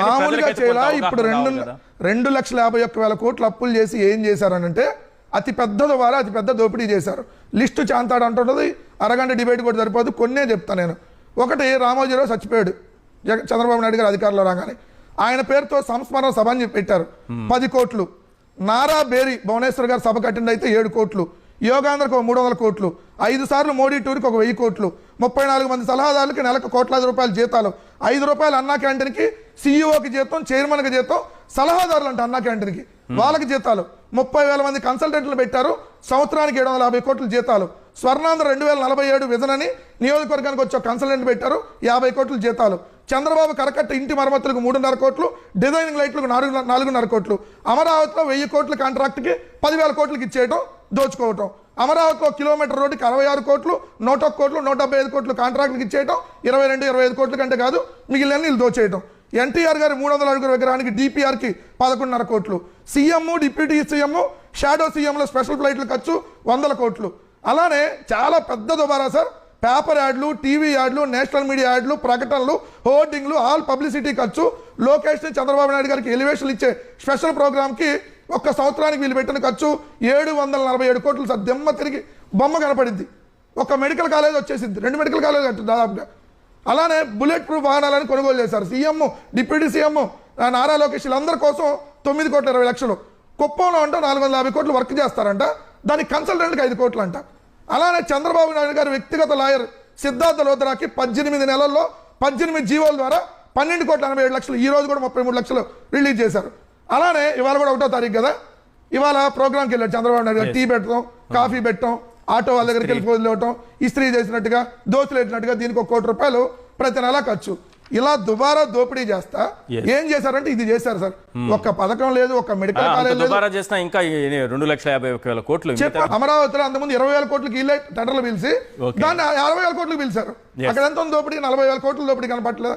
మామూలుగా చేయాల. ఇప్పుడు రెండు. రెండు లక్షల యాభై ఒక్క వేల కోట్లు అప్పులు చేసి ఏం చేశారనంటే అతి పెద్ద ద్వారా అతి పెద్ద దోపిడీ చేశారు. లిస్టు చాంతాడు అంటున్నది అరగంట డిబేట్ కూడా సరిపోదు కొన్నే చెప్తాను నేను. ఒకటి రామోజీరావు చచ్చిపోయాడు. చంద్రబాబు నాయుడు గారు అధికారంలో రాగానే. ఆయన పేరుతో సంస్మరణ సభ అని పెట్టారు. పది కోట్లు. నారా బేరి భువనేశ్వర్ గారు సభ కట్టింది అయితే ఏడు కోట్లు. యోగాంధ్రకు ఒక మూడు వందల కోట్లు. ఐదు సార్లు మోడీ టూర్కి ఒక వెయ్యి కోట్లు. ముప్పై నాలుగు మంది సలహాదారులకి నెలకు కోట్లాది రూపాయల జీతాలు. ఐదు రూపాయలు అన్నా క్యాంటీన్కి సీఈఓకి జీతం చైర్మన్కి జీతం సలహాదారులు అంట అన్నా క్యాంటీన్కి. వాళ్ళకి జీతాలు. ముప్పై వేల మంది కన్సల్టెంట్లు పెట్టారు. సంవత్సరానికి ఏడు వందల యాభై కోట్ల జీతాలు. స్వర్ణాంధ్ర రెండు వేల నలభై ఏడు విజన్ అని నియోజకవర్గానికి వచ్చే కన్సల్టెంట్ పెట్టారు. యాభై కోట్ల జీతాలు. చంద్రబాబు కరకట్ట ఇంటి మరమ్మతులకు మూడున్నర కోట్లు డిజైనింగ్ లైట్లకు నాలుగు నాలుగున్నర కోట్లు. అమరావతిలో వెయ్యి కోట్ల కాంట్రాక్ట్కి పదివేల కోట్లకి ఇచ్చేయటం దోచుకోవటం. అమరావతిలో కిలోమీటర్ రోడ్డుకి అరవై ఆరు కోట్లు నూట ఒక్క కోట్లు నూట డెబ్బై ఐదు కోట్లు కాంట్రాక్ట్కి ఇచ్చేయటం ఇరవై రెండు ఇరవై ఐదు కోట్ల కంటే కాదు మిగిలిన వీళ్ళు దోచేయటం. ఎన్టీఆర్ గారి మూడు వందల అడుగుల విగ్రహానికి డిపిఆర్కి పదకొండున్నర కోట్లు. సీఎం డిప్యూటీ సీఎం షాడో సీఎంలో స్పెషల్ ఫ్లైట్లు ఖర్చు వందల కోట్లు. అలానే చాలా పెద్ద దుబారా సార్. పేపర్ యాడ్లు టీవీ యాడ్లు నేషనల్ మీడియా యాడ్లు ప్రకటనలు హోర్డింగ్లు ఆల్ పబ్లిసిటీ ఖర్చు. లోకేష్ని చంద్రబాబు నాయుడు గారికి ఎలివేషన్ ఇచ్చే స్పెషల్ ప్రోగ్రామ్కి ఒక్క సంవత్సరానికి వీళ్ళు పెట్టిన ఖర్చు ఏడు వందల నలభై ఏడు కోట్లు సార్. దెమ్మ తిరిగి బొమ్మ కనపడింది ఒక మెడికల్ కాలేజ్ వచ్చేసింది. రెండు మెడికల్ కాలేజ్ దాదాపుగా. అలానే బుల్లెట్ ప్రూఫ్ వాహనాలను కొనుగోలు చేశారు. CM deputy CM Nara Lokesh వీళ్ళందరి కోసం తొమ్మిది కోట్ల ఇరవై లక్షలు. కుప్పంలో అంటే నాలుగు వందల యాభై కోట్లు వర్క్ చేస్తారంట. దానికి కన్సల్టెంట్కి ఐదు కోట్లు అంట అలానే చంద్రబాబు నాయుడు గారి వ్యక్తిగత లాయర్ సిద్ధార్థ లోత్రాకి పద్దెనిమిది నెలల్లో పద్దెనిమిది జీవోల ద్వారా పన్నెండు కోట్ల ఎనభై ఏడు లక్షలు ఈ రోజు కూడా ముప్పై మూడు లక్షలు రిలీజ్ చేశారు. అలానే ఇవాళ కూడా ఒకటో తారీఖు కదా. ఇవాళ ప్రోగ్రామ్కి వెళ్ళాడు చంద్రబాబు నాయుడు గారు. టీ పెట్టడం కాఫీ పెట్టడం ఆటో వాళ్ళ దగ్గరికి వెళ్ళి ఇవ్వటం ఇస్త్రీ చేసినట్టుగా దోస్తులు పెట్టినట్టుగా దీనికి ఒక కోటి రూపాయలు ప్రతి నెల ఖర్చు. ఇలా దుబారా దోపిడీ చేస్తా. ఏం చేశారంటే ఇది చేశారు సార్. ఒక్క పథకం లేదు ఒక్క ఆ, మెడికల్ కాలేజ్ లేదు. దుబారా చేసినా ఇంకా రెండు లక్షల యాభై వేల కోట్లు అమరావతిలో అంతకుముందు ఇరవై వేల కోట్లకి ఇల్లే టెండర్లు పిలిచి. దాన్ని అరవై వేల కోట్లు పిలిచారు. అక్కడ ఎంత దోపిడీ? నలభై వేల కోట్ల దోపిడీ కనపట్లేదు